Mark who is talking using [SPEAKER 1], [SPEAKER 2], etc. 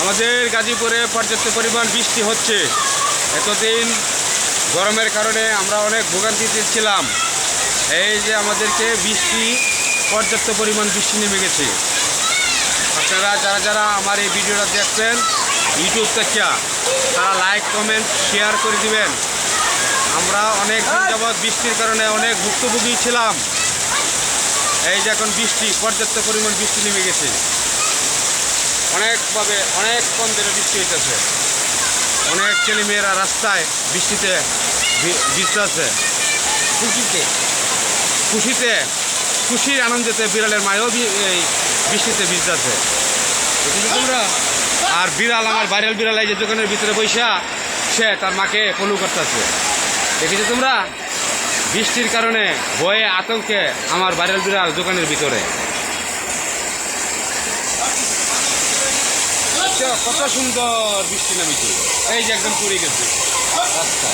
[SPEAKER 1] আমাদের গাজীপুরে পর্যাপ্ত পরিমাণ বৃষ্টি হচ্ছে। এতদিন গরমের কারণে আমরা অনেক ভোগান্তিতে ছিলাম। এই যে আমাদেরকে বৃষ্টি, পর্যাপ্ত পরিমাণ বৃষ্টি নেমে গেছে। আপনারা যারা যারা আমার এই ভিডিওটা দেখছেন ইউটিউব থেকে তারা লাইক কমেন্ট শেয়ার করে দিবেন। আমরা অনেক যাবৎ বৃষ্টির কারণে অনেক ভুক্তভোগী ছিলাম। এই যে এখন বৃষ্টি, পর্যাপ্ত পরিমাণ বৃষ্টি নেমে গেছে। অনেকভাবে অনেক কম দিনে বৃষ্টি হইতেছে। অনেক ছেলেমেয়েরা রাস্তায় বৃষ্টিতে ভিজতেছে খুশিতে। খুশিতে খুশির আনন্দেতে বিড়ালের মায়ও এই বৃষ্টিতে ভিজতেছে। তোমরা আর বিড়াল আমার ভাইরাল বিড়াল এই যে দোকানের ভিতরে বৈশা সে তার মাকে ফলো করতেছে। দেখেছ তোমরা বৃষ্টির কারণে ভয়ে আতঙ্কে আমার ভাইরাল বিড়াল দোকানের ভিতরে। কত সুন্দর বৃষ্টি নামিছে। এই যে একদম পড়ে গেছে। রাস্তা